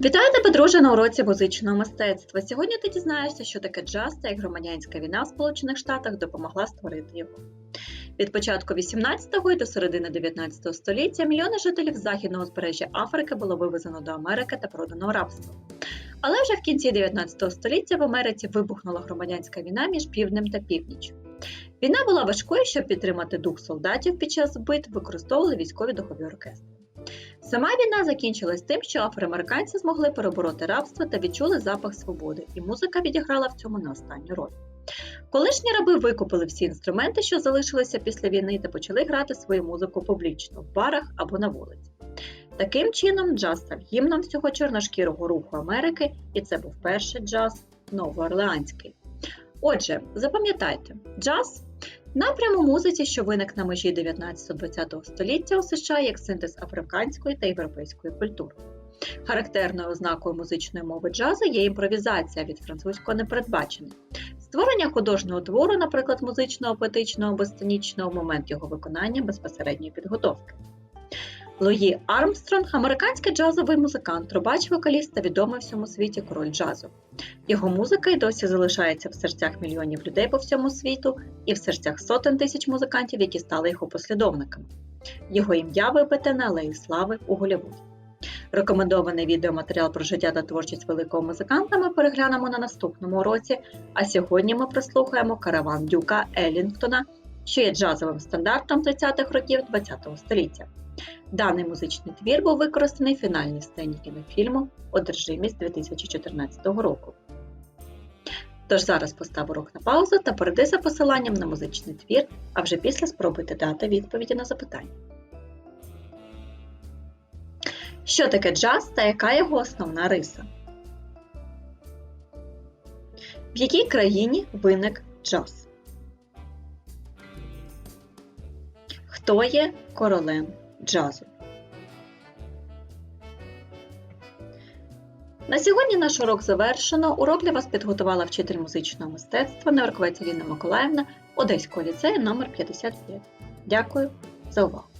Вітаю тебе, друже, на уроці музичного мистецтва. Сьогодні ти дізнаєшся, що таке джаз та як громадянська війна в Сполучених Штатах допомогла створити його. Від початку 18-го і до середини 19 століття мільйони жителів західного узбережжя Африки було вивезено до Америки та продано рабство. Але вже в кінці 19 століття в Америці вибухнула громадянська війна між півднем та північчю. Війна була важкою, щоб підтримати дух солдатів під час битв, використовували військові духові оркестри. Сама війна закінчилась тим, що афроамериканці змогли перебороти рабство та відчули запах свободи, і музика відіграла в цьому не останню роль. Колишні раби викупили всі інструменти, що залишилися після війни, та почали грати свою музику публічно в барах або на вулиці. Таким чином, джаз став гімном всього чорношкірого руху Америки, і це був перший джаз новоорлеанський. Отже, запам'ятайте, джаз Напрям у музиці, що виник на межі 19-20 століття у США як синтез африканської та європейської культури. Характерною ознакою музичної мови джазу є імпровізація від французького непередбачене. Створення художнього твору, наприклад, музичного, поетичного або сценічного в момент його виконання безпосередньої підготовки. Луї Армстронг американський джазовий музикант, трубач вокаліст та відомий всьому світі король джазу. Його музика й досі залишається в серцях мільйонів людей по всьому світу і в серцях сотень тисяч музикантів, які стали його послідовниками. Його ім'я вибите на алеї слави у Голлівуді. Рекомендований відеоматеріал про життя та творчість великого музиканта ми переглянемо на наступному уроці. А сьогодні ми прослухаємо караван Дюка Елінгтона, що є джазовим стандартом 30-х років ХХ століття. Даний музичний твір був використаний в фінальній сцені кінофільму Одержимість 2014 року. Тож зараз постав урок на паузу та перейди за посиланням на музичний твір, а вже після спробуйте дати відповіді на запитання. Що таке джаз та яка його основна риса? В якій країні виник джаз? Хто є королем джазу? На сьогодні наш урок завершено. Урок для вас підготувала вчитель музичного мистецтва Неорковець Ліна Миколаївна Одеського ліцею номер 55. Дякую за увагу!